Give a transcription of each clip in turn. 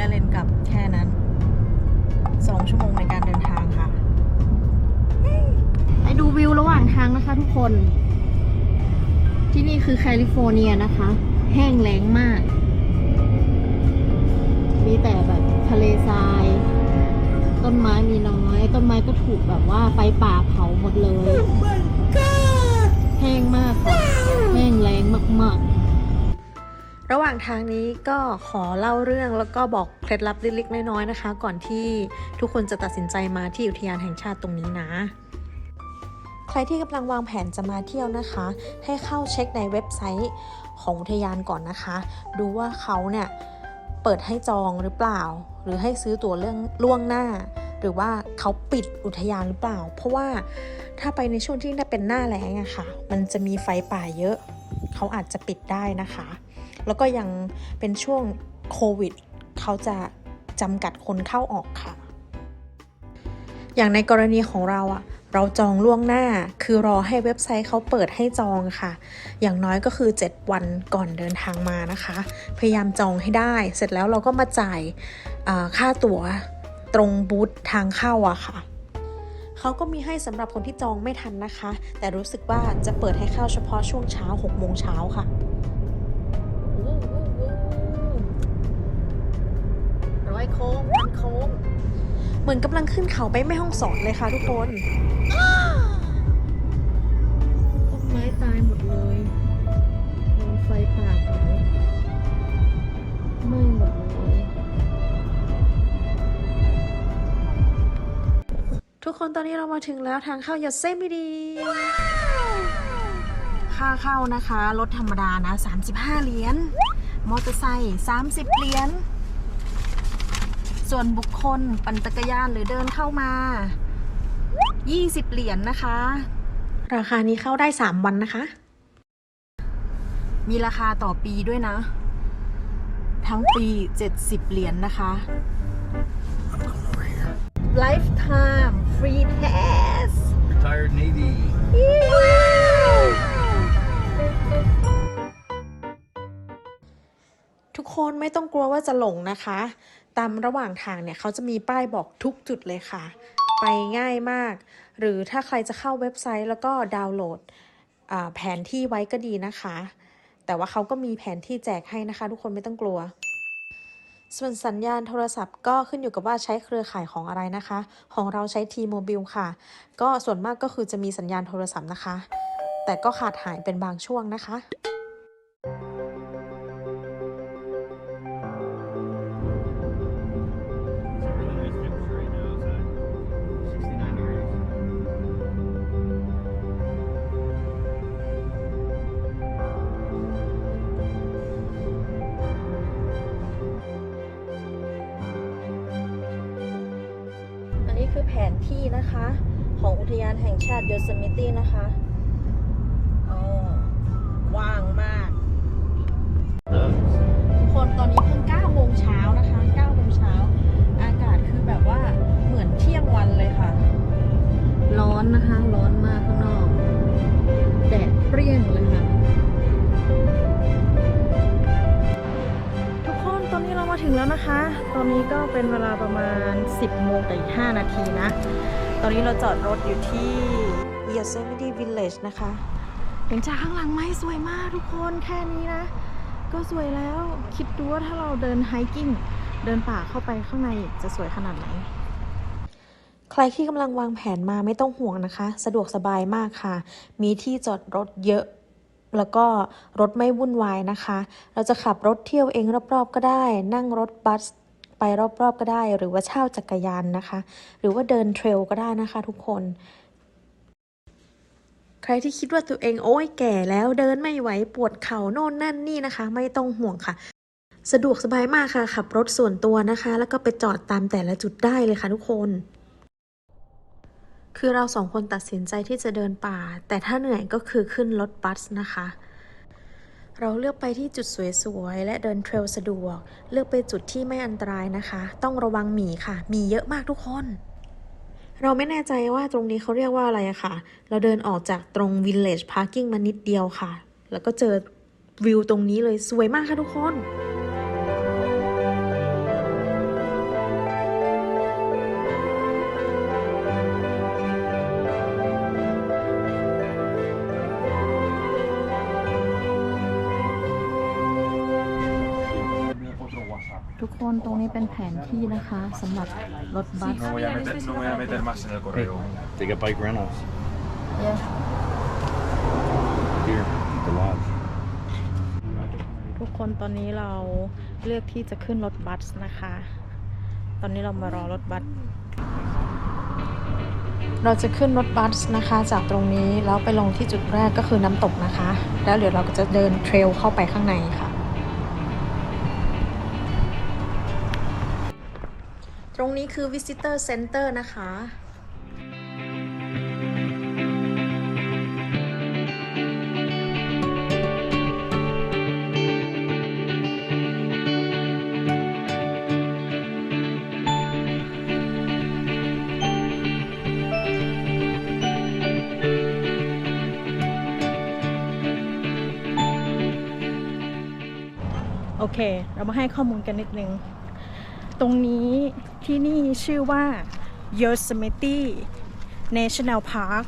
และเลนกลับแค่นั้น 2 ชั่วโมงในการเดินทางค่ะ ไปดูวิวระหว่างทางนะคะทุกคน ที่นี่คือแคลิฟอร์เนียนะคะ แห้งแล้งมาก มีแต่แบบทะเลทราย ต้นไม้มีน้อย ต้นไม้ก็ถูกแบบว่าไฟป่าเผาหมดเลย แห้งมากค่ะ แห้งแล้งมาก ระหว่างทางนี้ก็ขอเล่าเรื่องแล้วก็บอกเคล็ดลับเล็กๆน้อยๆนะคะ ก่อนที่ทุกคนจะตัดสินใจมาที่อุทยานแห่งชาติตรงนี้นะ ใครที่กำลังวางแผนจะมาเที่ยวนะคะ ให้เข้าเช็คในเว็บไซต์ของอุทยานก่อนนะคะ ดูว่าเขาเนี่ยเปิดให้จองหรือเปล่า หรือให้ซื้อตั๋วเรื่องล่วงหน้า หรือว่าเขาปิดอุทยานหรือเปล่า เพราะว่าถ้าไปในช่วงที่เป็นหน้าแล้งอะค่ะ มันจะมีไฟป่าเยอะ เขาอาจจะปิดได้นะคะ แล้วก็ยังเป็นช่วงโควิดเขาจะจำกัดคนเข้าออกค่ะ อย่างในกรณีของเราอะเราจองล่วงหน้าคือรอให้เว็บไซต์เขาเปิดให้จองค่ะ อย่างน้อยก็คือ 7 วันก่อนเดินทางมานะคะ พยายามจองให้ได้ เสร็จแล้วเราก็มาจ่ายค่าตั๋วตรงบูธทางเข้าอะค่ะเขาก็มีให้สำหรับคนที่จองไม่ทันนะคะ แต่รู้สึกว่าจะเปิดให้เข้าเฉพาะช่วงเช้า 6 โมงเช้าค่ะ อยโค้งพันโค้ง เหมือนกำลังขึ้นเขาไปแม่ห้องสอนเลยค่ะทุกคนๆต้นไม้ตายหมดเลยโดนไฟป่าเผาไหม้หมดเลย ทุกคนตอนนี้เรามาถึงแล้วทางเข้ายาเซมิดีค่าเข้านะคะ รถธรรมดานะ 35 เหรียญมอเตอร์ไซค์30 เหรียญ ส่วนบุคคลปั่นจักรยานหรือเดินเข้ามา 20 เหรียญนะคะ ราคานี้เข้าได้ 3 วันนะคะ มีราคาต่อปีด้วยนะ ทั้งปี 70 เหรียญนะคะ lifetime free pass Retired Navy. ทุกคนไม่ต้องกลัวว่าจะหลงนะคะตามระหว่างทางเนี่ยเขาจะมีป้ายบอกทุกจุดเลยค่ะ ไปง่ายมาก หรือถ้าใครจะเข้าเว็บไซต์แล้วก็ดาวน์โหลดแผนที่ไว้ก็ดีนะคะ แต่ว่าเขาก็มีแผนที่แจกให้นะคะ ทุกคนไม่ต้องกลัว ส่วนสัญญาณโทรศัพท์ก็ขึ้นอยู่กับว่าใช้เครือข่ายของอะไรนะคะ ของเราใช้ T-Mobile ค่ะ ก็ส่วนมากก็คือจะมีสัญญาณโทรศัพท์นะคะ แต่ก็ขาดหายเป็นบางช่วงนะคะ นะคะ ของอุทยานแห่งชาติโยเซมิตี้นะคะว่างมากทุกคนตอนนี้เพิ่ง9โมงเช้านะคะ9โมงเช้าอากาศคือแบบว่าเหมือนเที่ยงวันเลยค่ะ ร้อนนะคะ ร้อนมากข้างนอก แดดเปรี้ยงเลยค่ะ ทุกคนตอนนี้เรามาถึงแล้วนะคะ ตอนนี้ก็เป็นเวลาประมาณ 10โมงกับอีก5นาทีนะ ตอนนี้เราจอดรถอยู่ที่ Yosemite Village นะคะเห็นจากข้างหลังไหมสวยมากทุกคนแค่นี้นะ ก็สวยแล้วคิดดูว่าถ้าเราเดินไฮกิ้ง เดินป่าเข้าไปข้างในจะสวยขนาดไหน ใครที่กำลังวางแผนมาไม่ต้องห่วงนะคะ สะดวกสบายมากค่ะ มีที่จอดรถเยอะแล้วก็รถไม่วุ่นวายนะคะ เราจะขับรถเที่ยวเองรอบๆก็ได้ นั่งรถบัส ไปรอบๆก็ได้ หรือว่าเช่าจักรยานนะคะ หรือว่าเดินเทรลก็ได้นะคะทุกคน ใครที่คิดว่าตัวเองโอ้ยแก่แล้วเดินไม่ไหวปวดเข่าโน่นนั่นนี่นะคะ ไม่ต้องห่วงค่ะ สะดวกสบายมากค่ะ ขับรถส่วนตัวนะคะ แล้วก็ไปจอดตามแต่ละจุดได้เลยค่ะทุกคนคือเราสองคนตัดสินใจที่จะเดินป่า แต่ถ้าเหนื่อยก็คือขึ้นรถบัสนะคะ เราเลือกไปที่จุดสวยๆ และเดินเทรลสะดวก เลือกไปจุดที่ไม่อันตรายนะคะ ต้องระวังหมีค่ะ มีเยอะมากทุกคน เราไม่แน่ใจว่าตรงนี้เขาเรียกว่าอะไรอะค่ะ เราเดินออกจากตรง Village Parking มานิดเดียวค่ะ แล้วก็เจอวิวตรงนี้เลยสวยมากค่ะทุกคน นตรงนี้เป็นแผนที่นะคะสำหรับรถบัส No voy a meter, no voy a meter más en el correo. Take a bike rentals Yeah. here, the lodge. ทุกคนตอนนี้เราเลือกที่จะขึ้นรถบัสนะคะ ตอนนี้เรามารอรถบัส เราจะขึ้นรถบัสนะคะ จากตรงนี้แล้วไปลงที่จุดแรกก็คือน้ำตกนะคะ แล้วเดี๋ยวเราก็จะเดินเทรลเข้าไปข้างในค่ะ รงนี้คือ Visitor Center นะคะ โอเค เรามาให้ข้อมูลกันนิดนึง ตรงนี้ที่นี่ชื่อว่า Yosemite National Park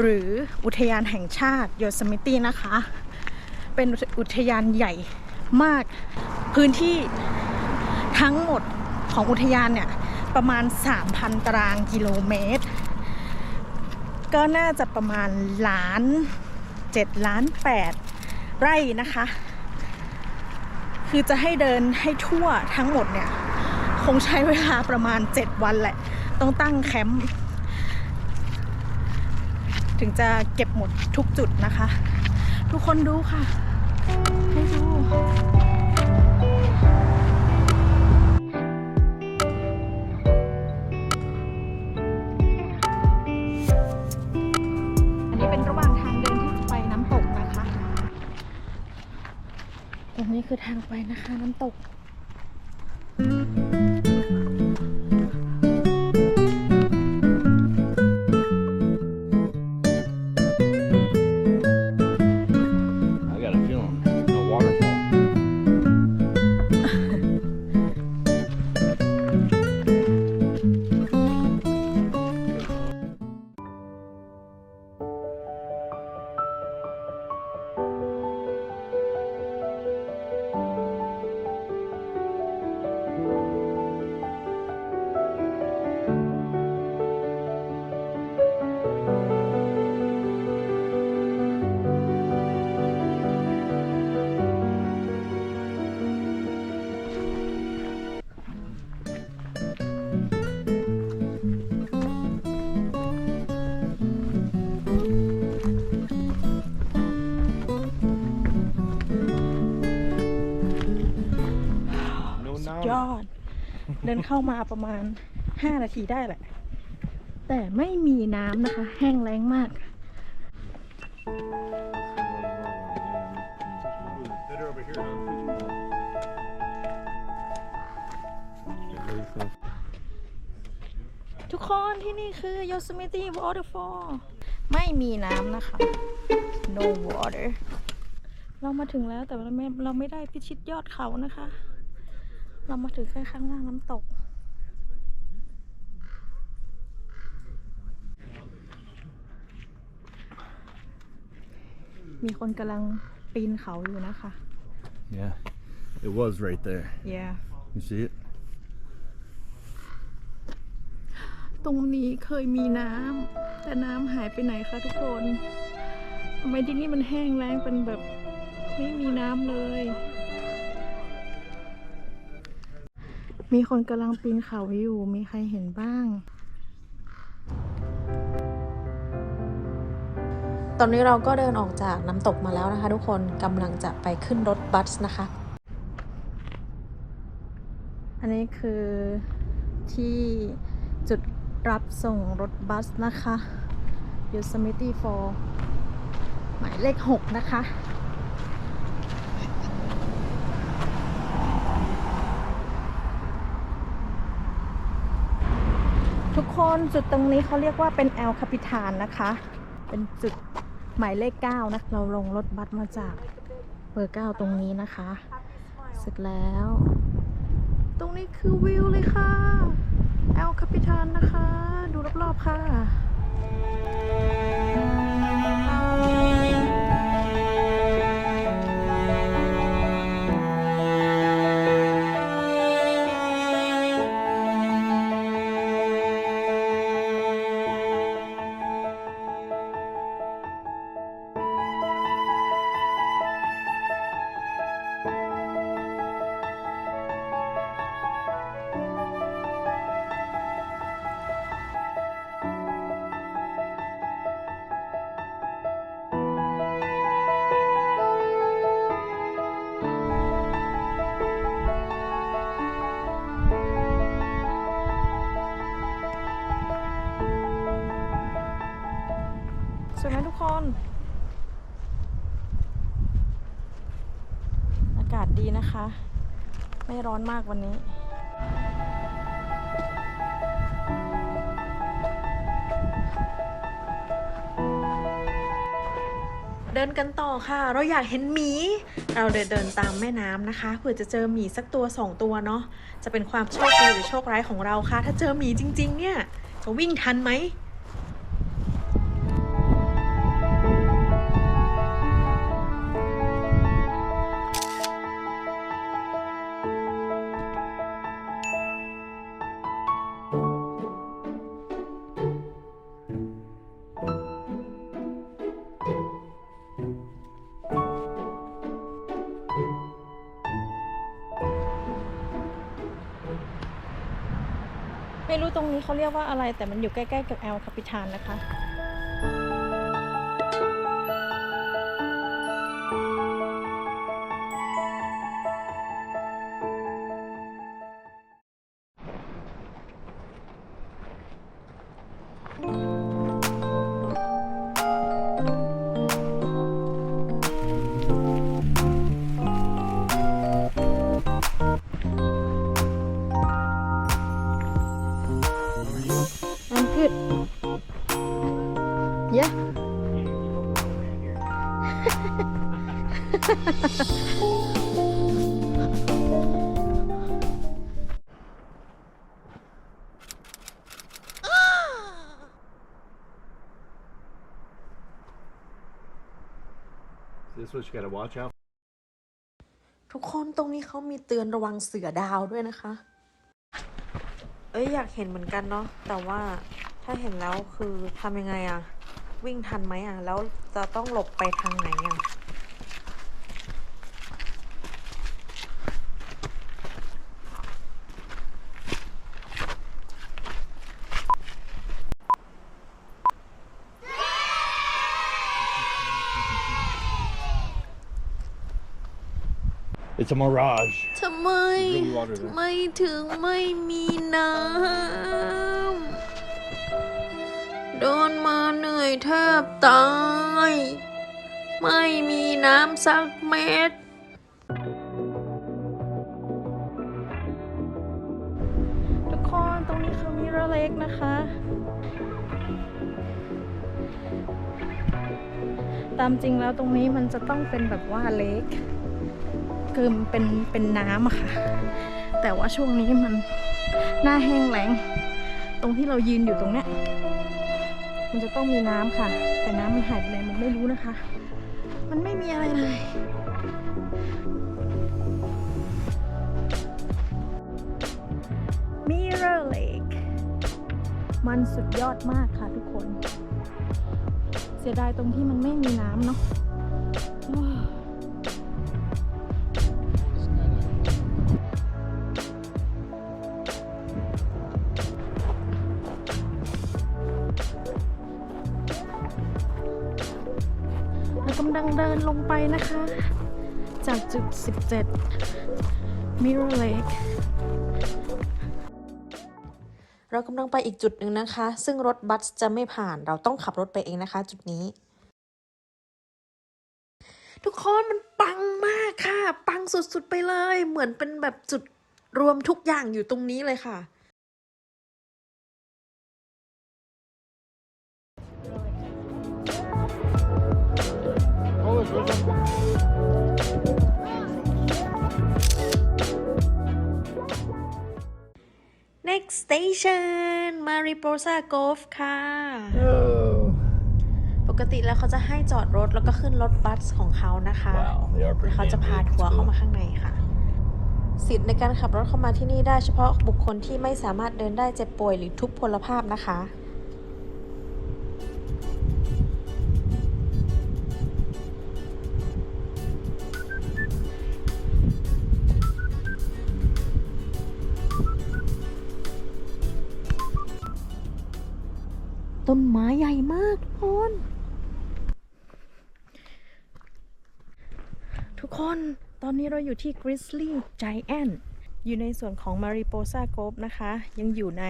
หรืออุทยานแห่งชาติ Yosemite นะคะ เป็นอุทยานใหญ่มาก พื้นที่ทั้งหมดของอุทยานเนี่ย ประมาณ 3,000 ตารางกิโลเมตร ก็น่าจะประมาณล้าน 7 ล้าน 8 ไร่นะคะ คือจะให้เดินให้ทั่วทั้งหมดเนี่ย คงใช้เวลาประมาณ 7 วันแหละ ต้องตั้งแคมป์ถึงจะเก็บหมดทุกจุดนะคะ ทุกคนดูค่ะ ให้ดู คือทางไปนะคะน้ำตก ดินเข้ามาประมาณ 5 นาทีได้แหละ แต่ไม่มีน้ำนะคะ แห้งแล้งมาก ทุกคนที่นี่คือ Yosemite Waterfall ไม่มีน้ำนะคะ no water เรามาถึงแล้วแต่เราไม่เราไม่ได้พิชิตยอดเขานะคะ เรามาถึงแค่ข้างล่างน้ำตก มีคนกำลังปีนเขาอยู่นะคะ Yeah, it was right there. yeah You see it? ตรงนี้เคยมีน้ำแต่น้ำหายไปไหนคะทุกคนทำไมที่นี่มันแห้งแล้งเป็นแบบไม่มีน้ำเลย มีคนกำลังปีนเขาอยู่ มีใครเห็นบ้าง ตอนนี้เราก็เดินออกจากน้ำตกมาแล้วนะคะ ทุกคนกำลังจะไปขึ้นรถบัสนะคะ อันนี้คือที่จุดรับส่งรถบัสนะคะ Yosemite Fall หมายเลข 6 นะคะ ทุกคนจุดตรงนี้เขาเรียกว่าเป็นแอลคาปิทานนะคะ เป็นจุดหมายเลข 9 นะ เราลงรถบัสมาจากเบอร์ 9 ตรงนี้นะคะ เสร็จแล้ว ตรงนี้คือวิวเลยค่ะ แอลคาปิทานนะคะ ดูรอบๆค่ะ ร้อนมากวันนี้ เดินกันต่อค่ะ เราอยากเห็นหมี เราเดินเดินตามแม่น้ำนะคะเผื่อจะเจอหมีสักตัวสองตัวเนาะจะเป็นความโชคดีหรือโชคร้ายของเราค่ะ ถ้าเจอหมีจริง ๆ เนี่ย จะวิ่งทันไหม ตรงนี้เขาเรียกว่าอะไรแต่มันอยู่ใกล้ๆกับแอลคาปิทานนะคะ This what you gotta watch out ทุกคนตรงนี้เขามีเตือนระวังเสือดาวด้วยนะคะ เอ้ยอยากเห็นเหมือนกันเนาะ แต่ว่าถ้าเห็นแล้วคือทำยังไงอะวิ่งทันไหมอะแล้วจะต้องหลบไปทางไหนอะ a mirage ทำไม Really water there. ทำไมถึงไม่มีน้ำเดินมาเหนื่อยแทบตาย ไม่มีน้ำสักเม็ด ทุกคนตรงนี้คือมิเรอร์เล็กนะคะ ตามจริงแล้วตรงนี้มันจะต้องเป็นแบบว่าเล็ก คือมันเป็นเป็นน้ำอะค่ะ แต่ว่าช่วงนี้มันหน้าแห้งแล้ง ตรงที่เรายืนอยู่ตรงเนี้ยมันจะต้องมีน้ำค่ะ แต่น้ำมันหายไปไหนมันไม่รู้นะคะ มันไม่มีอะไรเลย Mirror Lake มันสุดยอดมากค่ะทุกคน เสียดายตรงที่มันไม่มีน้ำเนาะ 17 Mirror Lake เรากำลังไปอีกจุดหนึ่งนะคะ ซึ่งรถบัสจะไม่ผ่านเราต้องขับรถไปเองนะคะ จุดนี้ ทุกคนมันปังมากค่ะ ปังสุดๆไปเลย เหมือนเป็นแบบจุดรวมทุกอย่างอยู่ตรงนี้เลยค่ะ Station Mariposa Golf ค่ะ Oh. ปกติแล้วเขาจะให้จอดรถแล้วก็ขึ้นรถบัสของเขานะคะ Wow, they are แล้ pretty วเขาจะ damn พา big. ทัวร์ It's เข้า cool. มาข้างในค่ะ สิทธิ์ในการขับรถเข้ามาที่นี่ได้เฉพาะบุคคลที่ไม่สามารถเดินได้เจ็บป่วยหรือทุพพลภาพนะคะ ต้นไม้ใหญ่มากทุกคน ทุกคนตอนนี้เราอยู่ที่ Grizzly Giant อยู่ในส่วนของ Mariposa Grove นะคะ ยังอยู่ใน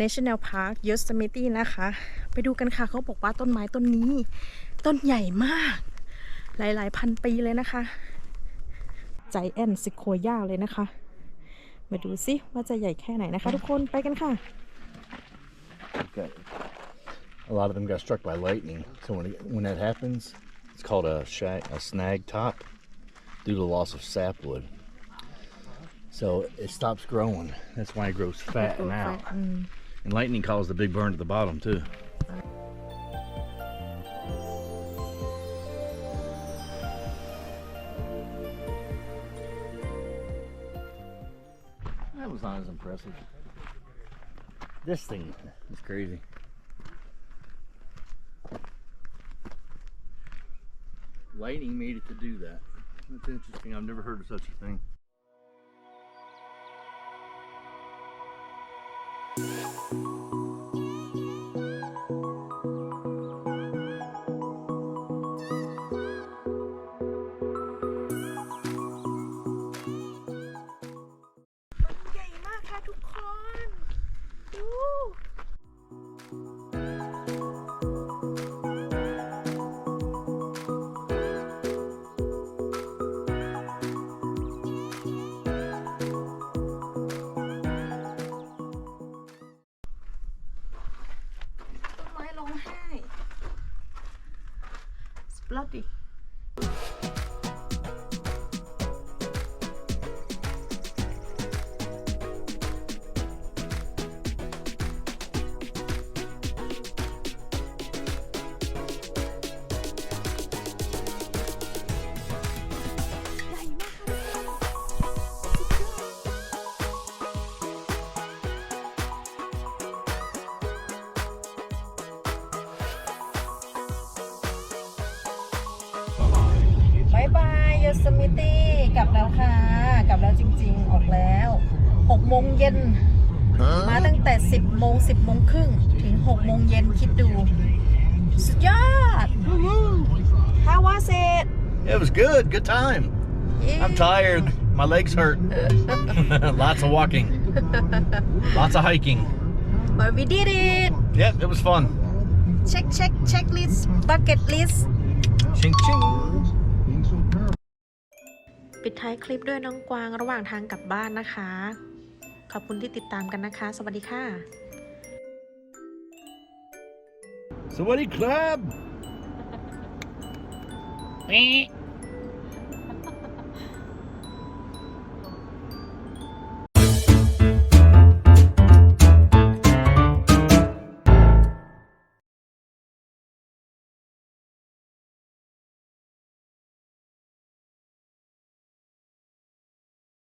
National Park Yosemite นะคะ ไปดูกันค่ะเขาบอกว่าต้นไม้ต้นนี้ ต้นใหญ่มาก หลายๆ พันปีเลยนะคะ Giant Sequoia เลยนะคะ มาดูซิว่าจะใหญ่แค่ไหนนะคะทุกคนไปกันค่ะ Okay. A lot of them got struck by lightning. So when, it, when that happens, it's called a, shag, a snag top due to the loss of sapwood. So it stops growing. That's why it grows fat and out. Mm. And lightning caused the big burn at the bottom too. That was not as impressive. This thing is crazy. Lightning made it to do that. That's interesting. I've never heard of such a thing. Bloody ยบายย o สมิตี้กลับแล้วค่ะ กลับแล้วจริง ๆ ออกแล้ว6โมงเย็น มาตั้งแต่ 10โมง10โมงครึ่งถึง6โมงเย็นคิดดู สุดยอด How was it It was good. Good time. I'm tired. My legs hurt. Lots of walking. Lots of hiking. but we did it Yep, it was fun. check check checklist bucket list Ching ching. ปิดท้ายคลิปด้วยน้องกวางระหว่างทางกลับบ้านนะคะ ขอบคุณที่ติดตามกันนะคะ สวัสดีค่ะ Somebody club.